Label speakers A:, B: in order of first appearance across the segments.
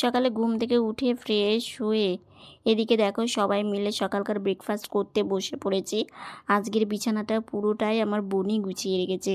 A: সকালে ঘুম থেকে উঠে ফ্রেশ হয়ে এদিকে দেখো সবাই মিলে সকালকার ব্রেকফাস্ট করতে বসে পড়েছি। আজকের বিছানাটা পুরোটাই আমার বোনই গুছিয়ে রেখেছে।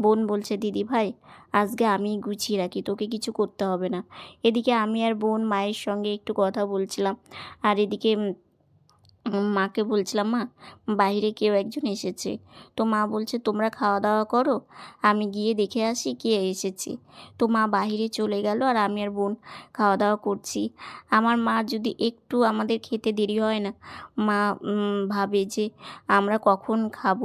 A: বোন বলছে, দিদি ভাই, আজকে আমি গুছিয়ে রাখি, তোকে কিছু করতে হবে না। এদিকে আমি আর বোন মায়ের সঙ্গে একটু কথা বলছিলাম। আর এদিকে মাকে বলছিলাম, মা, বাইরে কেউ একজন এসেছে। তো মা বলছে, তোমরা খাওয়া দাওয়া করো, আমি গিয়ে দেখে আসি কে এসেছে। তো মা বাহিরে চলে গেল আর আমি আর বোন খাওয়া দাওয়া করছি। আমার মা যদি একটু আমাদের খেতে দেরি হয় না মা ভাবে যে আমরা কখন খাব।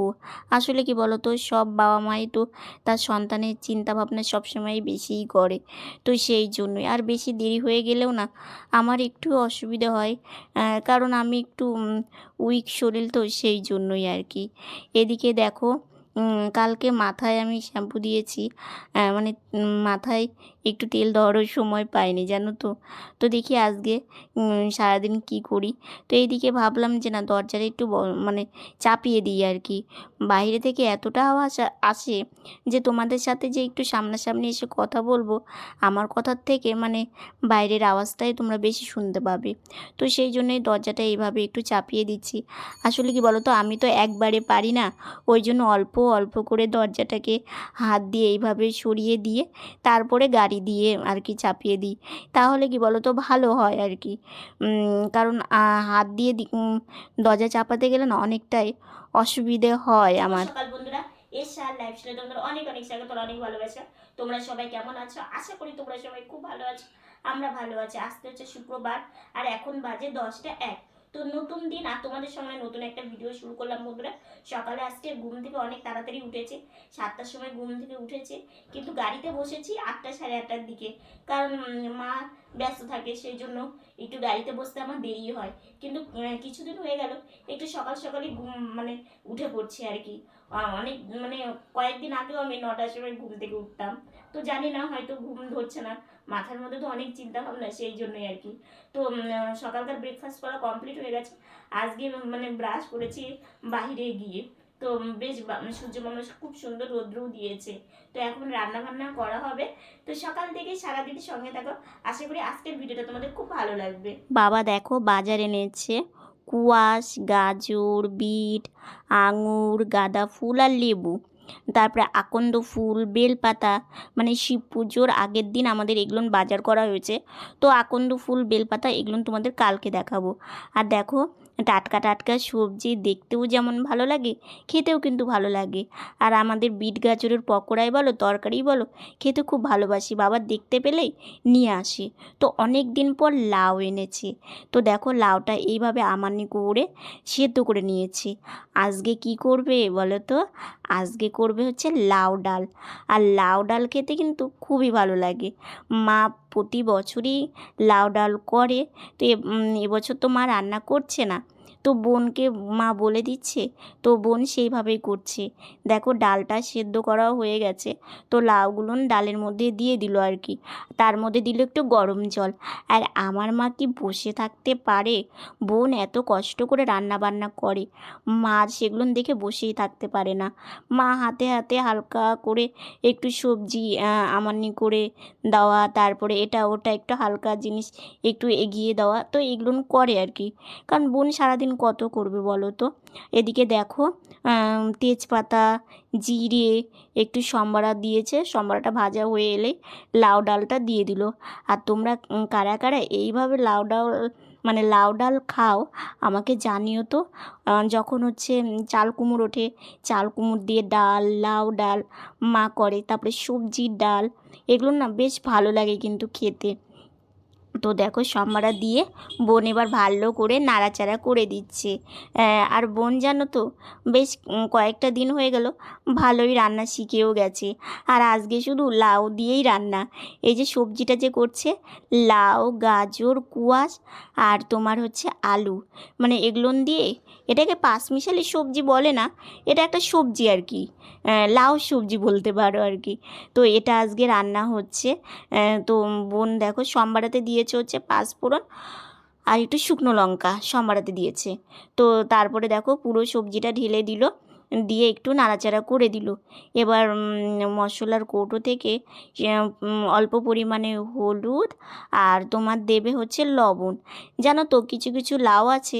A: আসলে কি বলো তো সব বাবা মাই তো তার সন্তানের চিন্তা ভাবনা সবসময় বেশিই করে। তো সেই জন্যই। আর বেশি দেরি হয়ে গেলেও না, আমার একটু অসুবিধা হয়। কারণ আমি একটু উইক শরীর তো সেই জন্যই আর কি। এদিকে দেখো কালকে মাথায় আমি শ্যাম্পু দিয়েছি। মানে মাথায় একটু তেল দেওয়ারও সময় পাইনি, জানো তো। তো দেখি আজকে সারাদিন কি করি। তো এইদিকে ভাবলাম যে না, দরজাটা একটু মানে চাপিয়ে দিই আর কি। বাইরে থেকে এতটা আওয়াজ আসে যে তোমাদের সাথে যে একটু সামনাসামনি এসে কথা বলব, আমার কথার থেকে মানে বাইরের আওয়াজটাই তোমরা বেশি শুনতে পাবে। তো সেই জন্যই দরজাটা এইভাবে একটু চাপিয়ে দিচ্ছি। আসলে কি বলো তো আমি তো একবারে পারি না। ওই জন্য অল্প অল্প করে দরজাটাকে হাত দিয়ে এইভাবে সরিয়ে দিয়ে, তারপরে গাড়ি দিয়ে আর কি চাপিয়ে দিই। তাহলে কি বলো তো ভালো হয় আর কি কারণ হাত দিয়ে দরজা চাপাতে গেলে না অনেকটাই অসুবিধে হয় আমার।
B: বন্ধুরা। এসআর লাইফ স্টাইলে তোমাদের অনেক অনেক স্বাগত অনেক ভালোবাসা। তোমরা সবাই কেমন আছো? আশা করি তোমরা সবাই খুব ভালো আছো। আমরা ভালো আছি। আজকে হচ্ছে শুক্রবার আর এখন বাজে দশটা এক। তো নতুন দিন, আর তোমাদের সঙ্গে নতুন একটা ভিডিও শুরু করলাম বন্ধুরা। সকালে আজকে ঘুম থেকে অনেক তাড়াতাড়ি উঠেছে। সাতটার সময় ঘুম থেকে উঠেছে, কিন্তু গাড়িতে বসেছি আটটা সাড়ে আটটার দিকে। কারণ মা ব্যস্ত থাকে, সেই জন্য একটু গাড়িতে বসতে আমার দেরি হয়। কিন্তু কিছুদিন হয়ে গেল, একটু সকাল সকালই ঘুম মানে উঠে পড়ছি আর কি। অনেক মানে কয়েকদিন আগেও আমি নটার সময় ঘুম থেকে উঠতাম। তো জানি না, হয়তো ঘুম ধরছে না। মাথার মধ্যে তো অনেক চিন্তা ভাবনা সেই জন্যই আর কি। তো সকালকার ব্রেকফাস্ট করা কমপ্লিট হয়ে গেছে। আজকে মানে ব্রাশ করেছি বাইরে গিয়ে। তো বেশ সূর্য মানুষ খুব সুন্দর রৌদ্রও দিয়েছে। তো এখন রান্না বান্না করা হবে। তো সকাল থেকে সারাদিনের সঙ্গে থাকো। আশা করি আজকের ভিডিওটা তোমাদের খুব ভালো লাগবে।
A: বাবা, দেখো, বাজারে এনেছে কুয়াশ, গাজর, বিট, আঙুর, গাঁদা ফুল আর লেবু। তারপরে আকন্দ ফুল, বেলপাতা মানে শিব পুজোর আগের দিন আমাদের এগুলো বাজার করা হয়েছে। তো আকন্দ ফুল, বেলপাতা এগুলো তোমাদের কালকে দেখাবো। আর দেখো টাটকা টাটকা সবজি দেখতেও যেমন ভালো লাগে, খেতেও কিন্তু ভালো লাগে। আর আমাদের বিট গাজরের পকোড়াই বলো, তরকারি বলো, খেতে খুব ভালোবাসি। বাবা দেখতে পেলেই নিয়ে আসে। তো অনেক দিন পর লাউ এনেছে। তো দেখো লাউটা এইভাবে আমানি করে সেদ্ধ করে নিয়েছি। আজকে কি করবে বলো তো? আজকে করবে হচ্ছে লাউ ডাল। আর লাউ ডাল খেতে কিন্তু খুবই ভালো লাগে। মা প্রতি বছরই লাউ ডাল করে। তো এবছর তো মা রান্না করছে না। তো বোনকে মা বলে দিচ্ছে, তো বোন সেইভাবেই করছে। দেখো, ডালটা সেদ্ধ করাও হয়ে গেছে। তো লাউগুলো ডালের মধ্যে দিয়ে দিল আর কি। তার মধ্যে দিল একটু গরম জল। আর আমার মা কি বসে থাকতে পারে? বোন এত কষ্ট করে রান্না বান্না করে। মা সেগুলো দেখে বসেই থাকতে পারে না। মা হাতে হাতে হালকা করে একটু সবজি আমানি করে দেওয়া, তারপরে এটা ওটা একটু হালকা জিনিস একটু এগিয়ে দেওয়া, তো এগুলো করে আর কি। কারণ বোন সারাদিন কত করবে বলো তো? এদিকে দেখো তেজপাতা, জিরে, একটু সম্বারা দিয়েছে, সম্বারাটা ভাজা হয়ে এলে লাউ ডালটা দিয়ে দিল। আর তোমরা কারা কারা এইভাবে লাউ ডাল মানে লাউ ডাল খাও, আমাকে জানিও তো। যখন হচ্ছে চাল কুমড়ো ওঠে, চাল কুমড়ো দিয়ে ডাল, লাউ ডাল মা করে, তারপরে সবজির ডাল, এগুলো না বেশ ভালো লাগে কিন্তু খেতে। তো দেখো সম্মারা দিয়ে বোন এবার ভালো করে নাড়াচাড়া করে দিচ্ছে। আর বোন জানো তো, বেশ কয়েকটা দিন হয়ে গেল, ভালোই রান্না শিখেও গেছে। আর আজকে শুধু লাউ দিয়েই রান্না। এই যে সবজিটা যে করছে, লাউ, গাজর, কুয়াশ আর তোমার হচ্ছে আলু। মানে এগুলো দিয়ে এটাকে পাঁচমিশালি সবজি বলে না, এটা একটা সবজি আর কি। লাউ সবজি বলতে পারো আর কি। তো এটা আজকে রান্না হচ্ছে। তো বোন দেখো সোমবারাতে দিয়েছে হচ্ছে পাঁচফোড়ন আর একটু শুকনো লঙ্কা সোমবারাতে দিয়েছে। তো তারপরে দেখো পুরো সবজিটা ঢেলে দিল। দিয়ে একটু নাড়াচাড়া করে দিল। এবার মশলার কৌটো থেকে অল্প পরিমাণে হলুদ আর তোমার দেবে হচ্ছে লবণ। জানো তো, কিছু কিছু লাউ আছে,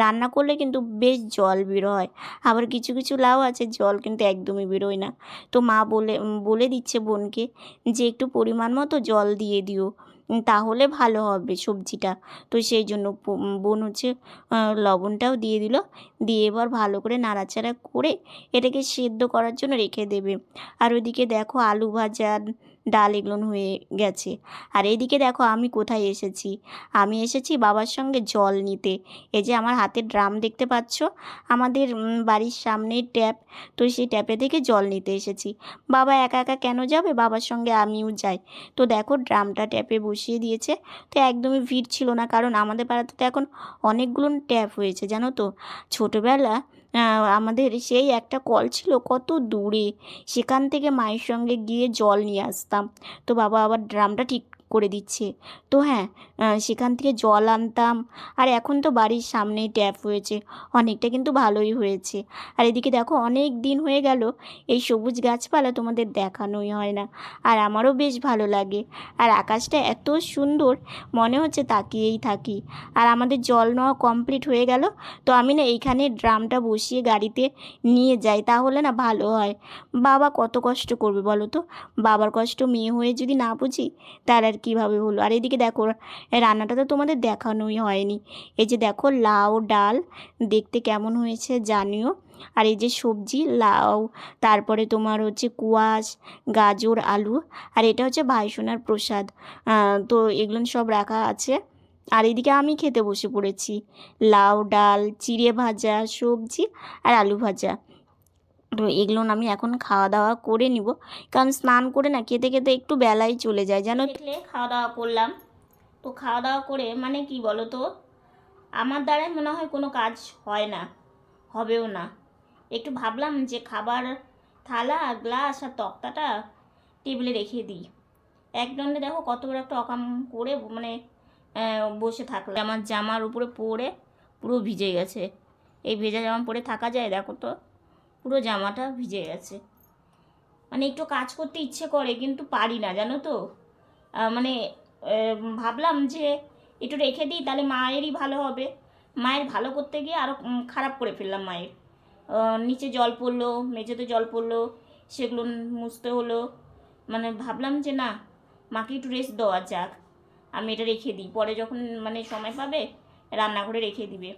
A: রান্না করলে কিন্তু বেশ জল বেরো হয়। আবার কিছু কিছু লাউ আছে, জল কিন্তু একদমই বেরোয় না। তো মা বলে বলে দিচ্ছে বোনকে যে, একটু পরিমাণ মতো জল দিয়ে দিও। তাহলে ভালো হবে সবজিটা। তো সেই জন্য বোন হচ্ছে লবণটাও দিয়ে দিল। দিয়ে এবার ভালো করে নাড়াচাড়া করে এটাকে সেদ্ধ করার জন্য রেখে দেবে। আর ওইদিকে দেখো আলু ভাজা ডাল এগুলো হয়ে গেছে। আর এইদিকে দেখো আমি কোথায় এসেছি? আমি এসেছি বাবার সঙ্গে জল নিতে। এই যে আমার হাতের ড্রাম দেখতে পাচ্ছ? আমাদের বাড়ির সামনেই ট্যাপ। তো সেই ট্যাপে থেকে জল নিতে এসেছি। বাবা একা একা কেন যাবে? বাবার সঙ্গে আমিও যাই। তো দেখো ড্রামটা ট্যাপে বসিয়ে দিয়েছে। তো একদমই ভিড় ছিল না। কারণ আমাদের পাড়াতে তো এখন অনেকগুলো ট্যাপ হয়েছে, জানো তো? ছোটোবেলা আমাদের সেই একটা কল ছিল কত দূরে। সেখান থেকে মায়ের সঙ্গে গিয়ে জল নিয়ে আসতাম। তো বাবা আবার ড্রামটা ঠিক করে দিচ্ছে। তো হ্যাঁ সেখান থেকে জল আনতাম। আর এখন তো বাড়ির সামনেই ট্যাপ হয়েছে। অনেকটা কিন্তু ভালোই হয়েছে। আর এদিকে দেখো, অনেক দিন হয়ে গেল, এই সবুজ গাছপালা তোমাদের দেখানোই হয় না। আর আমারও বেশ ভালো লাগে। আর আকাশটা এত সুন্দর, মনে হচ্ছে তাকিয়েই থাকি। আর আমাদের জল নেওয়া কমপ্লিট হয়ে গেল, তো আমি না এইখানে ড্রামটা বসিয়ে গাড়িতে নিয়ে যাই, তাহলে না ভালো হয়। বাবা কত কষ্ট করবে বলো তো? বাবার কষ্ট মেয়ে হয়ে যদি না বুঝি, তার আর কীভাবে হলো? আর এদিকে দেখো, রান্নাটা তো তোমাদের দেখানোই হয়নি। এই যে দেখো, লাউ, ডাল, দেখতে কেমন হয়েছে জানিও। আর এই যে সবজি, লাউ, তারপরে তোমার হচ্ছে কুয়াশ, গাজর, আলু, আর এটা হচ্ছে ভাইসোনার প্রসাদ। তো এগুলো সব রাখা আছে। আর এদিকে আমি খেতে বসে পড়েছি। লাউ, ডাল, চিড়ে ভাজা, সবজি আর আলু ভাজা। তো এগুলো আমি এখন খাওয়া দাওয়া করে নিব। কারণ স্নান করে না খেতে খেতে একটু বেলাই চলে যায় তো?
B: দেখলে খাওয়া দাওয়া করলাম। তো খাওয়া দাওয়া করে মানে কি বলো তো আমার দ্বারাই মনে হয় কোনো কাজ হয় না, হবেও না। একটু ভাবলাম যে খাবার থালা, গ্লাস আর তক্তাটা টেবিলে রেখে দিই। একদণ্ডে দেখো কত বড় একটা অকাম করে মানে বসে থাকল আমার জামার উপরে পরে পুরো ভিজে গেছে। এই ভেজা জামা পরে থাকা যায়, দেখো তো। পুরো জামাটা ভিজে গেছে। মানে একটু কাজ করতে ইচ্ছে করে, কিন্তু পারি না, জানো তো? মানে ভাবলাম যে একটু রেখে দিই, তাহলে মায়েরই ভালো হবে। মায়ের ভালো করতে গিয়ে আরও খারাপ করে ফেললাম মায়ের। নিচে জল পড়ল, মেঝেতে জল পড়ল, সেগুলো মুছতে হলো। মানে ভাবলাম যে না, মাকে একটু রেস্ট দেওয়া যাক। আমি এটা রেখে দিই, পরে যখন মানে সময় পাবে, রান্নাঘরে রেখে দিবে।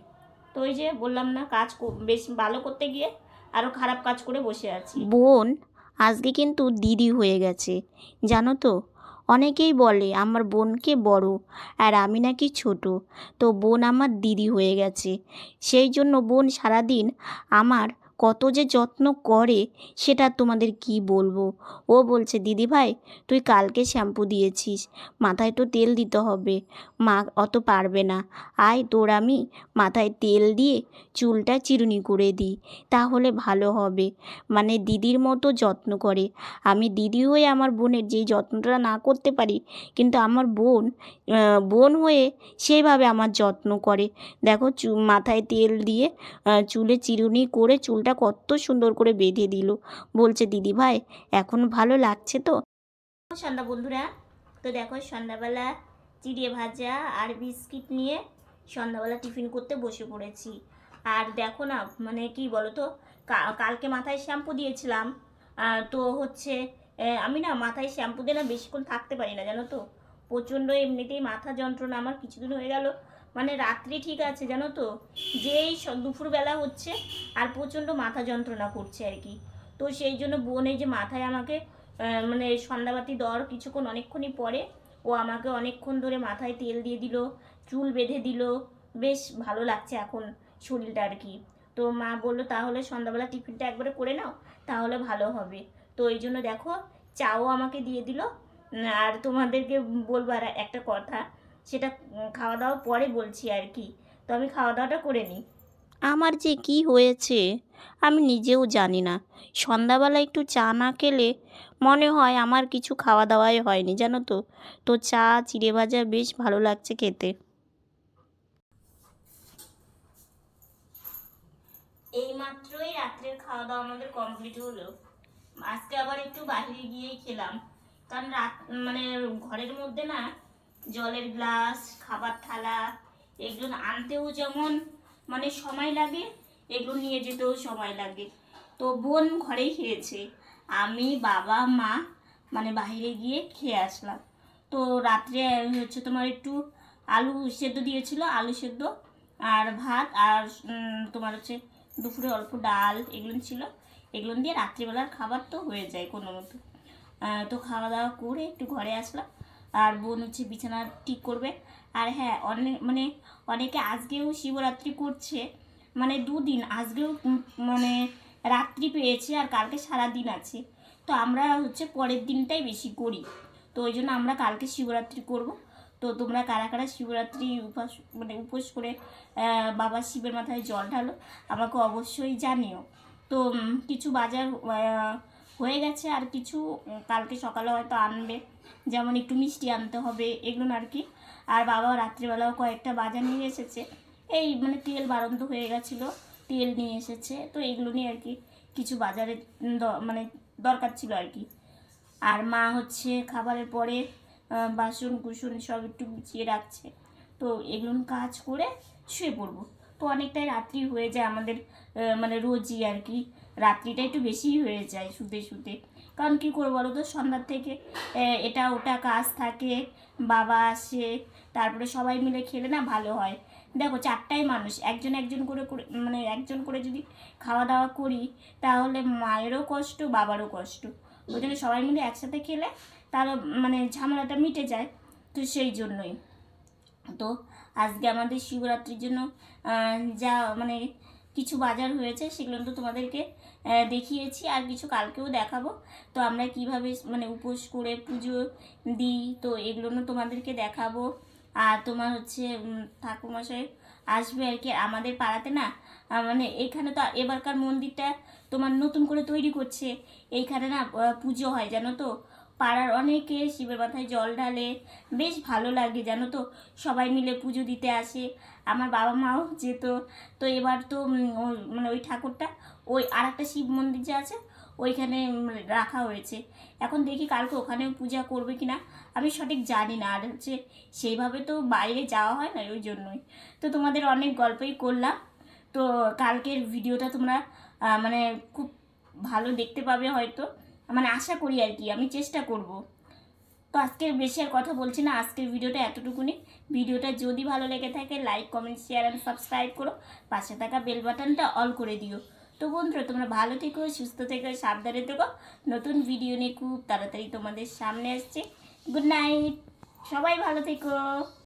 B: তো ওই যে বললাম না, কাজ বেশ ভালো করতে গিয়ে আরও খারাপ কাজ করে বসে আছি।
A: বোন, আজকে কিন্তু দিদি হয়ে গেছে। জানো তো, অনেকেই বলে আমার বোনকে বড় আর আমি নাকি ছোট। তো বোন আমার দিদি হয়ে গেছে। সেই জন্য বোন সারাদিন আমার কত যে যত্ন করে, সেটা তোমাদের কি বলব? ও বলছে, দিদি ভাই, তুই কালকে শ্যাম্পু দিয়েছিস, মাথায় তো তেল দিতে হবে, মা অত পারবে না। আয় তোর আমি মাথায় তেল দিয়ে চুলটা চিরুনি করে দিই, তাহলে ভালো হবে। মানে দিদির মতো যত্ন করে। আমি দিদি হয়ে আমার বোনের যেই যত্নটা না করতে পারি, কিন্তু আমার বোন বোন হয়ে সেইভাবে আমার যত্ন করে। দেখো, চু, মাথায় তেল দিয়ে চুলে চিরুনি করে চুলটা কত সুন্দর করে বেঁধে দিল। বলছে, দিদি ভাই, এখন ভালো লাগছে তো?
B: সন্ধ্যা বন্ধুরা, তো দেখো সন্ধ্যাবেলা চিড়ে ভাজা আর বিস্কিট নিয়ে সন্ধ্যাবেলা টিফিন করতে বসে পড়েছি। আর দেখো না মানে কি বলো তো কালকে মাথায় শ্যাম্পু দিয়েছিলাম। তো হচ্ছে আমি না মাথায় শ্যাম্পু দিয়ে না বেশিক্ষণ থাকতে পারি না, জানো তো? প্রচণ্ড এমনিতেই মাথা যন্ত্রণা, আমার কিছুদিন হয়ে গেল। মানে রাত্রি ঠিক আছে, জানো তো? যেই দুপুরবেলা হচ্ছে আর প্রচণ্ড মাথা যন্ত্রণা করছে আর কি। তো সেই জন্য বোন এই যে মাথায় আমাকে মানে সন্ধ্যাবাতি দেওয়ার কিছুক্ষণ অনেকক্ষণই পরে, ও আমাকে অনেকক্ষণ ধরে মাথায় তেল দিয়ে দিল, চুল বেঁধে দিল। বেশ ভালো লাগছে এখন শরীরটা আর কি। তো মা বলল, তাহলে সন্ধ্যাবেলা টিফিনটা একবারে করে নাও, তাহলে ভালো হবে। তো এই জন্য দেখো, চাও আমাকে দিয়ে দিল। আর তোমাদেরকে বলব আর একটা কথা সেটা খাওয়া দাওয়া পরে বলছি আর কি। তো আমি খাওয়া দাওয়াটা করে নিই।
A: আমার যে কি হয়েছে আমি নিজেও জানি না। সন্ধ্যাবেলা একটু চা না খেলে মনে হয় আমার কিছু খাওয়া দাওয়াই হয়নি জানো তো? তো চা চিড়ে ভাজা বেশ ভালো লাগছে খেতে।
B: এই মাত্রই রাত্রের খাওয়া দাওয়া আমাদের কমপ্লিট হলো। আজকে আবার একটু বাইরে গিয়েই খেলাম। কারণ রাত মানে ঘরের মধ্যে না জলের গ্লাস, খাবার থালা, এগুলো আনতেও যেমন মানে সময় লাগে, এগুলো নিয়ে যেতেও সময় লাগে। তো বোন ঘরেই খেয়েছে। আমি, বাবা, মা মানে বাইরে গিয়ে খেয়ে আসলাম। তো রাত্রে হচ্ছে তোমার একটু আলু সেদ্ধ দিয়েছিল, আলু সেদ্ধ আর ভাত আর তোমার হচ্ছে দুপুরে অল্প ডাল এগুলো ছিল। এগুলো দিয়ে রাত্রিবেলার খাবার তো হয়ে যায় কোনো মতো। তো খাওয়া দাওয়া করে একটু ঘরে আসলাম। আর বোন হচ্ছে বিছানা ঠিক করবে। আর হ্যাঁ অনেক মানে অনেকে আজকেও শিবরাত্রি করছে। মানে দুদিন আজকেও মানে রাত্রি পেয়েছে আর কালকে সারা দিন আছে। তো আমরা হচ্ছে পরের দিনটাই বেশি করি। তো ওই জন্য আমরা কালকে শিবরাত্রি করব। তো তোমরা কারা কারা শিবরাত্রি উপাস মানে উপোস করে বাবা শিবের মাথায় জল ঢালো, আমাকে অবশ্যই জানিও। তো কিছু বাজার হয়ে গেছে আর কিছু কালকে সকালে হয়তো আনবে। যেমন একটু মিষ্টি আনতে হবে, এগুলো আর কি। আর বাবা রাত্রিবেলাও কয়েকটা বাজার নিয়ে এসেছে। এই মানে তেল বারন্ত হয়ে গেছিল, তেল নিয়ে এসেছে। তো এগুলো নিয়ে আর কি কিছু বাজারে মানে দরকার ছিল আর কি। আর মা হচ্ছে খাবারের পরে বাসন কুসন সব একটু গুছিয়ে রাখছে। তো এগুলো কাজ করে শুয়ে পড়ব। তো অনেকটাই রাত্রি হয়ে যায় আমাদের মানে রোজই আর কি। রাত্রিটা একটু বেশিই হয়ে যায় শুতে শুতে। কারণ কী করব বলো তো? সন্ধ্যার থেকে এটা ওটা কাজ থাকে, বাবা আসে, তারপরে সবাই মিলে খেলে না ভালো হয়। দেখো চারটাই মানুষ, একজন একজন করে মানে একজন করে যদি খাওয়া দাওয়া করি, তাহলে মায়েরও কষ্ট, বাবারও কষ্ট। ওই জন্য সবাই মিলে একসাথে খেলে তাহলে মানে ঝামেলাটা মিটে যায়, তো সেই জন্যই। তো আজকে আমাদের শিবরাত্রির জন্য যা মানে কিছু বাজার হয়েছে, সেগুলো তো তোমাদেরকে দেখিয়েছি আর কিছু কালকেও দেখাবো। তো আমরা কীভাবে মানে উপোস করে পুজো দিই, তো এগুলো তোমাদেরকে দেখাবো। আর তোমার হচ্ছে ঠাকুরমশাই আসবে আর কি আমাদের পাড়াতে না মানে এখানে তো এবারকার মন্দিরটা তোমার নতুন করে তৈরি করছে। এইখানে না পুজো হয়, জানো তো? পাড়ার অনেকে শিবের মাথায় জল ঢালে বেশ ভালো লাগে, জানো তো? সবাই মিলে পুজো দিতে আসে। আমার বাবা মাও যেত। তো এবার তো মানে ওই ঠাকুরটা, ওই আর একটা শিব মন্দির যে আছে, ওইখানে রাখা হয়েছে। এখন দেখি কালকে ওখানেও পূজা করবে কিনা, আমি সঠিক জানি না। আর হচ্ছে সেইভাবে তো বাইরে যাওয়া হয় না ওই জন্যই। তো তোমাদের অনেক গল্পই করলাম। তো কালকের ভিডিওটা তোমরা মানে খুব ভালো দেখতে পাবে হয়তো। মানে আশা করি আর কি, আমি চেষ্টা করব। তো আজকে বেশি আর কথা বলছি না, আজকের ভিডিওটা এতটুকুনি। ভিডিওটা যদি ভালো লেগে থাকে like comment share and subscribe করো। পাশে থাকা বেল বাটনটা অল করে দিও। তো বন্ধুরা, তোমরা ভালো থেকো, সুস্থ থেকো, সাবধানে থেকো। নতুন ভিডিও নিয়ে খুব তাড়াতাড়ি তোমাদের সামনে আসছে। গুড নাইট সবাই ভালো থেকো!